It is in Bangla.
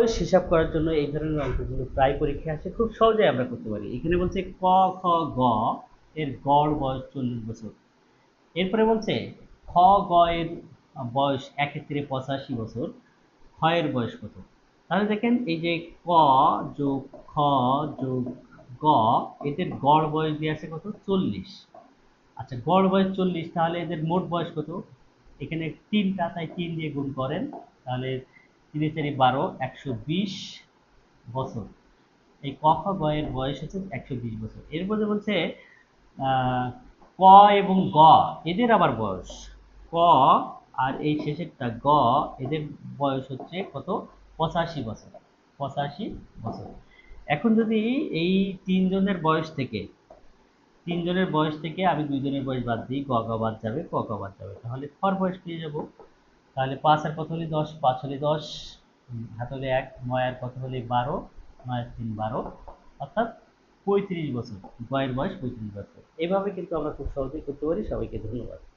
হিসাব করার জন্য এই ধরনের অঙ্কগুলো প্রায় পরীক্ষায় আসে। খুব সহজেই আমরা করতে পারি। এখানে বলছে ক, খ, গ, এর গড় বয়স চল্লিশ বছর। এরপরে বলছে খ, গ এর বয়স এক্ষেত্রে পঁচাশি বছর, খ এর বয়স কত? তাহলে দেখেন এই যে ক যোগ খ যোগ গ, এদের গড় বয়স দিয়ে আছে কত? চল্লিশ। আচ্ছা গড় বয়স চল্লিশ, তাহলে এদের মোট বয়স কত? এখানে তিনটা, তাই তিন দিয়ে গুণ করেন। তাহলে তিনে চারি বারো একশো বিশ বছর। এই ক খ গ বয়স হচ্ছে একশো বিশ বছর। এর মধ্যে বলছে ক এবং গ, এদের আবার বয়স। ক আর এই শেষেরটা গ, এদের বয়স হচ্ছে কত? পঁচাশি বছর। পঁচাশি বছর। এখন যদি এই তিনজনের বয়স থেকে, তিনজনের বয়স থেকে আমি দুইজনের বয়স বাদ দিই, গ গ বাদ যাবে, ক ক বাদ যাবে, তাহলে খর বয়স পেয়ে যাব। তাহলে পাঁচ আর কত হলে দশ? পাঁচ হলে দশ হাত হলে এক, নয় আর কত হলে বারো? নয় তিন, বারো। অর্থাৎ পঁয়ত্রিশ বছর বয়ের বয়স পঁয়ত্রিশ বছর। এভাবে কিন্তু আমরা খুব সহজেই করতে পারি। সবাইকে ধন্যবাদ।